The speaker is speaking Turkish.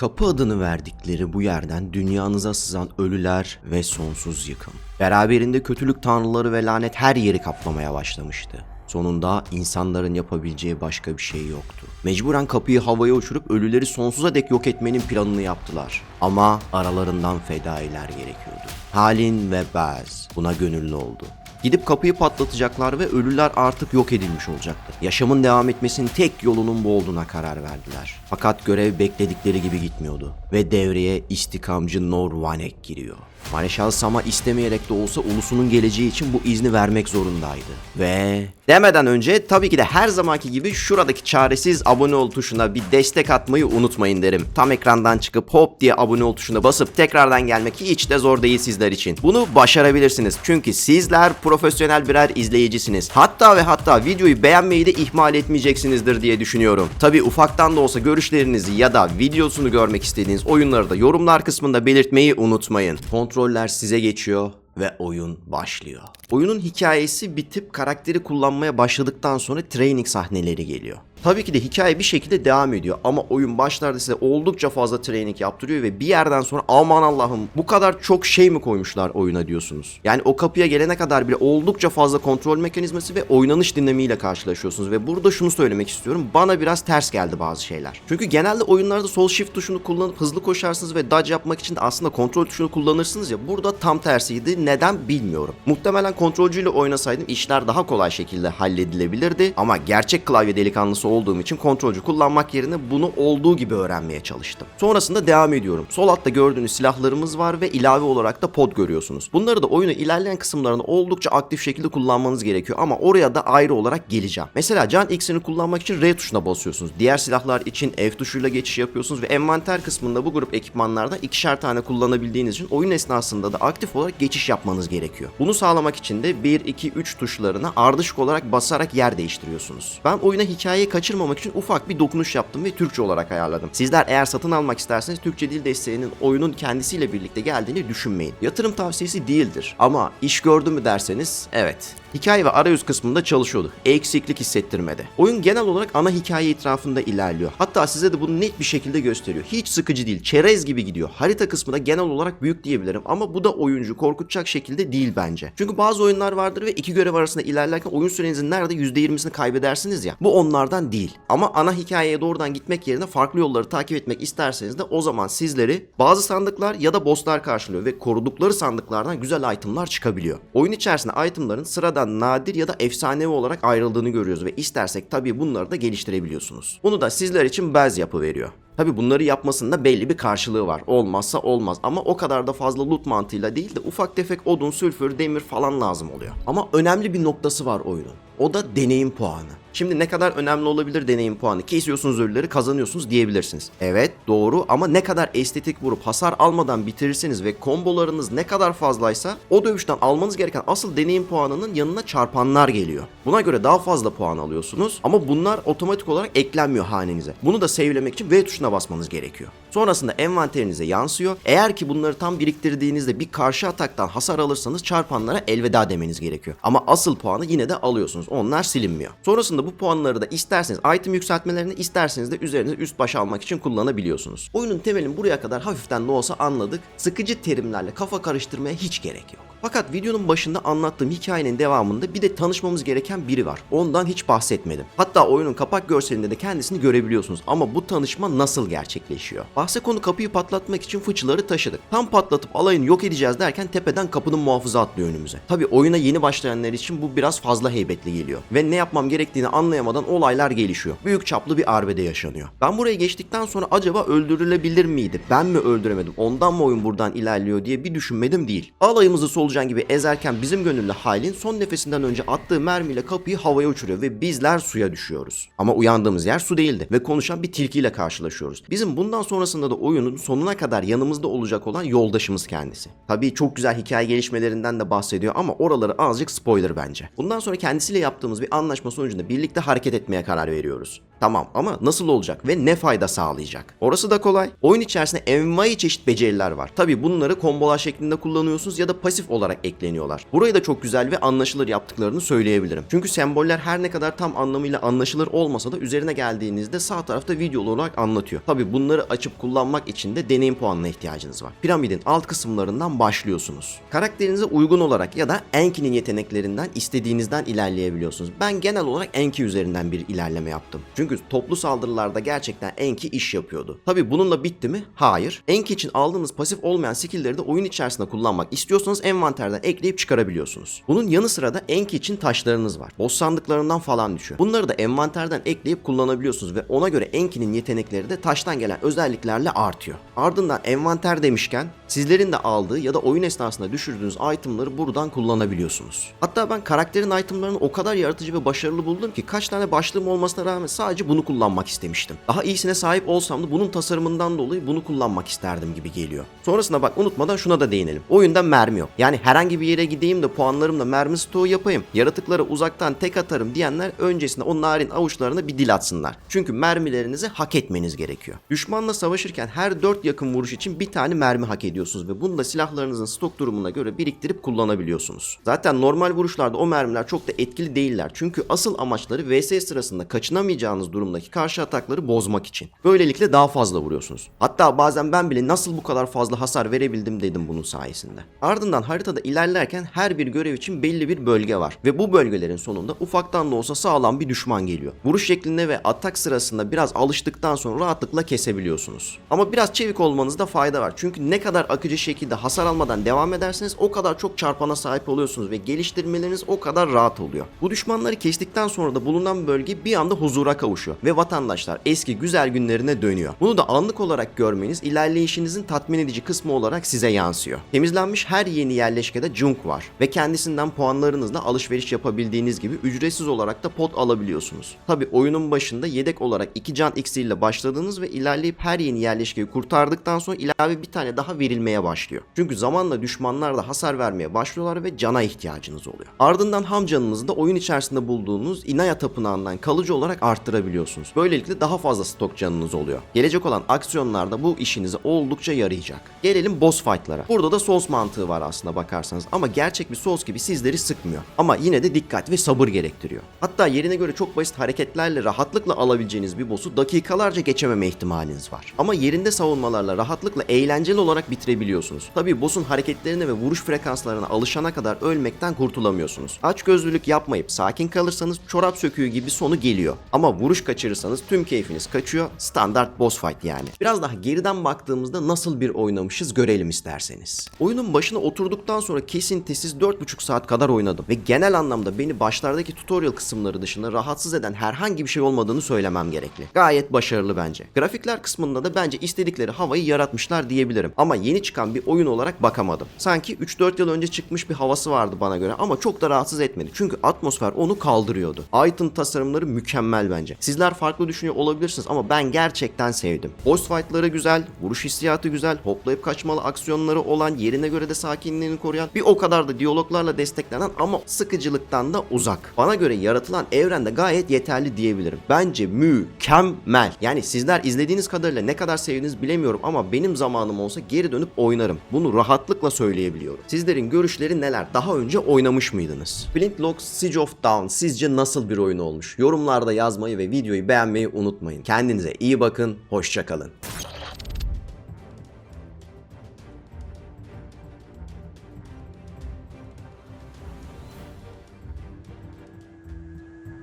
Kapı adını verdikleri bu yerden dünyanıza sızan ölüler ve sonsuz yıkım. Beraberinde kötülük tanrıları ve lanet her yeri kaplamaya başlamıştı. Sonunda insanların yapabileceği başka bir şey yoktu. Mecburen kapıyı havaya uçurup ölüleri sonsuza dek yok etmenin planını yaptılar. Ama aralarından fedailer gerekiyordu. Halin ve Baz buna gönüllü oldu. Gidip kapıyı patlatacaklar ve ölüler artık yok edilmiş olacaktı. Yaşamın devam etmesinin tek yolunun bu olduğuna karar verdiler. Fakat görev bekledikleri gibi gitmiyordu. Ve devreye istikamcı Nor Vanek giriyor. Mareşal Sama istemeyerek de olsa ulusunun geleceği için bu izni vermek zorundaydı. Ve demeden önce tabii ki de her zamanki gibi şuradaki çaresiz abone ol tuşuna bir destek atmayı unutmayın derim. Tam ekrandan çıkıp hop diye abone ol tuşuna basıp tekrardan gelmek hiç de zor değil sizler için. Bunu başarabilirsiniz. Çünkü sizler profesyonel birer izleyicisiniz. Hatta ve hatta videoyu beğenmeyi de ihmal etmeyeceksinizdir diye düşünüyorum. Tabii ufaktan da olsa görüşlerinizi ya da videosunu görmek istediğiniz oyunları da yorumlar kısmında belirtmeyi unutmayın. Kontroller size geçiyor ve oyun başlıyor. Oyunun hikayesi bitip karakteri kullanmaya başladıktan sonra training sahneleri geliyor. Tabii ki de hikaye bir şekilde devam ediyor ama oyun başlarda size oldukça fazla training yaptırıyor ve bir yerden sonra aman Allah'ım bu kadar çok şey mi koymuşlar oyuna diyorsunuz. Yani o kapıya gelene kadar bile oldukça fazla kontrol mekanizması ve oynanış dinamiğiyle karşılaşıyorsunuz ve burada şunu söylemek istiyorum bana biraz ters geldi bazı şeyler. Çünkü genelde oyunlarda sol shift tuşunu kullanıp hızlı koşarsınız ve dodge yapmak için de aslında kontrol tuşunu kullanırsınız ya burada tam tersiydi. Neden bilmiyorum. Muhtemelen kontrolcüyle oynasaydım işler daha kolay şekilde halledilebilirdi ama gerçek klavye delikanlısı olduğum için kontrolcü kullanmak yerine bunu olduğu gibi öğrenmeye çalıştım. Sonrasında devam ediyorum. Sol altta gördüğünüz silahlarımız var ve ilave olarak da pod görüyorsunuz. Bunları da oyunu ilerleyen kısımlarında oldukça aktif şekilde kullanmanız gerekiyor ama oraya da ayrı olarak geleceğim. Mesela can X'ini kullanmak için R tuşuna basıyorsunuz. Diğer silahlar için F tuşuyla geçiş yapıyorsunuz ve envanter kısmında bu grup ekipmanlardan ikişer tane kullanabildiğiniz için oyun esnasında da aktif olarak geçiş yapmanız gerekiyor. Bunu sağlamak için de 1, 2, 3 tuşlarına ardışık olarak basarak yer değiştiriyorsunuz. Ben oyuna hikayeyi kaçırmamak için ufak bir dokunuş yaptım ve Türkçe olarak ayarladım. Sizler eğer satın almak isterseniz Türkçe dil desteğinin oyunun kendisiyle birlikte geldiğini düşünmeyin. Yatırım tavsiyesi değildir ama iş gördü mü derseniz evet. Hikaye ve arayüz kısmında çalışıyordu. Eksiklik hissettirmedi. Oyun genel olarak ana hikaye etrafında ilerliyor. Hatta size de bunu net bir şekilde gösteriyor. Hiç sıkıcı değil. Çerez gibi gidiyor. Harita kısmı da genel olarak büyük diyebilirim ama bu da oyuncu korkutacak şekilde değil bence. Çünkü bazı oyunlar vardır ve iki görev arasında ilerlerken oyun sürenizin nerede %20'sini kaybedersiniz ya. Bu onlardan değil. Ama ana hikayeye doğrudan gitmek yerine farklı yolları takip etmek isterseniz de o zaman sizleri bazı sandıklar ya da bosslar karşılıyor ve korudukları sandıklardan güzel itemlar çıkabiliyor. Oyun içerisinde itemların sıradan nadir ya da efsanevi olarak ayrıldığını görüyoruz ve istersek tabii bunları da geliştirebiliyorsunuz. Bunu da sizler için Bez yapı veriyor. Tabi bunları yapmasında belli bir karşılığı var. Olmazsa olmaz ama o kadar da fazla loot mantığıyla değil de ufak tefek odun, sülfür, demir falan lazım oluyor. Ama önemli bir noktası var oyunun. O da deneyim puanı. Şimdi ne kadar önemli olabilir deneyim puanı? Kesiyorsunuz ölüleri kazanıyorsunuz diyebilirsiniz. Evet doğru ama ne kadar estetik vurup hasar almadan bitirirseniz ve kombolarınız ne kadar fazlaysa o dövüşten almanız gereken asıl deneyim puanının yanına çarpanlar geliyor. Buna göre daha fazla puan alıyorsunuz ama bunlar otomatik olarak eklenmiyor hanenize. Bunu da save'lemek için V tuşuna basmanız gerekiyor. Sonrasında envanterinize yansıyor. Eğer ki bunları tam biriktirdiğinizde bir karşı ataktan hasar alırsanız çarpanlara elveda demeniz gerekiyor. Ama asıl puanı yine de alıyorsunuz. Onlar silinmiyor. Sonrasında bu puanları da isterseniz item yükseltmelerini isterseniz de üzerinize üst baş almak için kullanabiliyorsunuz. Oyunun temelini buraya kadar hafiften de olsa anladık. Sıkıcı terimlerle kafa karıştırmaya hiç gerek yok. Fakat videonun başında anlattığım hikayenin devamında bir de tanışmamız gereken biri var. Ondan hiç bahsetmedim. Hatta oyunun kapak görselinde de kendisini görebiliyorsunuz. Ama bu tanışma nasıl gerçekleşiyor? Bahse konu kapıyı patlatmak için fıçıları taşıdık. Tam patlatıp alayını yok edeceğiz derken tepeden kapının muhafızı atlıyor önümüze. Tabi oyuna yeni başlayanlar için bu biraz fazla heybetli geliyor. Ve ne yapmam gerektiğini anlayamadan olaylar gelişiyor. Büyük çaplı bir arbede yaşanıyor. Ben buraya geçtikten sonra acaba öldürülebilir miydi? Ben mi öldüremedim? Ondan mı oyun buradan ilerliyor diye bir düşünmedim değil. Alayımızı solucan gibi ezerken bizim gönüllü Halin son nefesinden önce attığı mermiyle kapıyı havaya uçuruyor ve bizler suya düşüyoruz. Ama uyandığımız yer su değildi ve konuşan bir tilkiyle karşılaşıyoruz. Bizim bundan sonrasında da oyunun sonuna kadar yanımızda olacak olan yoldaşımız kendisi. Tabii çok güzel hikaye gelişmelerinden de bahsediyor ama oraları azıcık spoiler bence. Bundan sonra kendisiyle yaptığımız bir anlaşma sonucunda birlikte hareket etmeye karar veriyoruz. Tamam ama nasıl olacak ve ne fayda sağlayacak? Orası da kolay. Oyun içerisinde envai çeşit beceriler var. Tabi bunları kombolar şeklinde kullanıyorsunuz ya da pasif olarak ekleniyorlar. Burayı da çok güzel ve anlaşılır yaptıklarını söyleyebilirim. Çünkü semboller her ne kadar tam anlamıyla anlaşılır olmasa da üzerine geldiğinizde sağ tarafta video olarak anlatıyor. Tabi bunları açıp kullanmak için de deneyim puanına ihtiyacınız var. Piramidin alt kısımlarından başlıyorsunuz. Karakterinize uygun olarak ya da Enki'nin yeteneklerinden istediğinizden ilerleyebiliyorsunuz. Ben genel olarak Enki üzerinden bir ilerleme yaptım. Çünkü toplu saldırılarda gerçekten Enki iş yapıyordu. Tabi bununla bitti mi? Hayır. Enki için aldığınız pasif olmayan skill'leri de oyun içerisinde kullanmak istiyorsanız envanterden ekleyip çıkarabiliyorsunuz. Bunun yanı sıra da Enki için taşlarınız var. Boss sandıklarından falan düşüyor. Bunları da envanterden ekleyip kullanabiliyorsunuz ve ona göre Enki'nin yetenekleri de taştan gelen özelliklerle artıyor. Ardından envanter demişken sizlerin de aldığı ya da oyun esnasında düşürdüğünüz itemları buradan kullanabiliyorsunuz. Hatta ben karakterin itemlarını o kadar yaratıcı ve başarılı buldum ki kaç tane başlığım olmasına rağmen sadece bunu kullanmak istemiştim. Daha iyisine sahip olsam da bunun tasarımından dolayı bunu kullanmak isterdim gibi geliyor. Sonrasında bak unutmadan şuna da değinelim. Oyunda mermi yok. Yani herhangi bir yere gideyim de puanlarımla mermi stoğu yapayım. Yaratıklara uzaktan tek atarım diyenler öncesinde o narin avuçlarına bir dil atsınlar. Çünkü mermilerinizi hak etmeniz gerekiyor. Düşmanla savaşırken her 4 yakın vuruş için bir tane mermi hak ediyorsunuz ve bunu da silahlarınızın stok durumuna göre biriktirip kullanabiliyorsunuz. Zaten normal vuruşlarda o mermiler çok da etkili değiller. Çünkü asıl amaçları VS sırasında kaçınamayacağınız durumdaki karşı atakları bozmak için. Böylelikle daha fazla vuruyorsunuz. Hatta bazen ben bile nasıl bu kadar fazla hasar verebildim dedim bunun sayesinde. Ardından haritada ilerlerken her bir görev için belli bir bölge var ve bu bölgelerin sonunda ufaktan da olsa sağlam bir düşman geliyor. Vuruş şeklinde ve atak sırasında biraz alıştıktan sonra rahatlıkla kesebiliyorsunuz. Ama biraz çevik olmanızda fayda var. Çünkü ne kadar akıcı şekilde hasar almadan devam ederseniz o kadar çok çarpana sahip oluyorsunuz ve geliştirmeleriniz o kadar rahat oluyor. Bu düşmanları kestikten sonra da bulunan bölge bir anda huzura kavuşuyor ve vatandaşlar eski güzel günlerine dönüyor. Bunu da anlık olarak görmeniz ilerleyişinizin tatmin edici kısmı olarak size yansıyor. Temizlenmiş her yeni yerleşkede junk var ve kendisinden puanlarınızla alışveriş yapabildiğiniz gibi ücretsiz olarak da pot alabiliyorsunuz. Tabi oyunun başında yedek olarak 2 can iksir ile başladığınız ve ilerleyip her yeni yerleşkeyi kurtardıktan sonra ilave bir tane daha verilmeye başlıyor. Çünkü zamanla düşmanlar da hasar vermeye başlıyorlar ve cana ihtiyacınız oluyor. Ardından ham canınızı da oyun içerisinde bulduğunuz Inaya Tapınağı'ndan kalıcı olarak arttırabiliyorsunuz. Böylelikle daha fazla stok canınız oluyor. Gelecek olan aksiyonlarda bu işinize oldukça yarayacak. Gelelim boss fight'lara. Burada da Souls mantığı var aslında bakarsanız ama gerçek bir Souls gibi sizleri sıkmıyor. Ama yine de dikkat ve sabır gerektiriyor. Hatta yerine göre çok basit hareketlerle rahatlıkla alabileceğiniz bir boss'u dakikalarca geçememe ihtimaliniz var. Ama yerinde savunmalarla rahatlıkla eğlenceli olarak bitirebiliyorsunuz. Tabii boss'un hareketlerine ve vuruş frekanslarına alışana kadar ölmekten kurtulamıyorsunuz. Aç gözlülük yapmayıp sakin kalırsanız çorap söküğü gibi sonu geliyor. Ama vuruş kaçırırsanız tüm keyfiniz kaçıyor. Standart boss fight yani. Biraz daha geriden baktığımızda nasıl bir oynamışız görelim isterseniz. Oyunun başına oturduktan sonra kesintisiz 4,5 saat kadar oynadım ve genel anlamda beni başlardaki tutorial kısımları dışında rahatsız eden herhangi bir şey olmadığını söylemem gerekli. Gayet başarılı bence. Grafikler kısmında da bence istedikleri havayı yaratmışlar diyebilirim. Ama yeni çıkan bir oyun olarak bakamadım. Sanki 3-4 yıl önce çıkmış bir havası vardı bana göre ama çok da rahatsız etmedi. Çünkü atmosfer onu kaldırıyordu. Item tasarımları mükemmel bence. Sizler farklı düşünüyor olabilirsiniz ama ben gerçekten sevdim. Boss fight'ları güzel, vuruş hissiyatı güzel, hoplayıp kaçmalı aksiyonları olan, yerine göre de sakinliğini koruyan, bir o kadar da diyaloglarla desteklenen ama sıkıcılıktan da uzak. Bana göre yaratılan evrende gayet yeterli diyebilirim. Bence mükemmel. Yani sizler izlediğiniz kadarıyla ne kadar sevdiniz bilemiyorum ama benim zamanım olsa geri dönüp oynarım. Bunu rahatlıkla söyleyebiliyorum. Sizlerin görüşleri neler? Daha önce oynamış mıydınız? Flintlock Siege of Dawn sizce nasıl bir oyun olmuş? Yorumlarda yazmayı ve videoyu beğenmeyi unutmayın. Kendinize iyi bakın, hoşçakalın.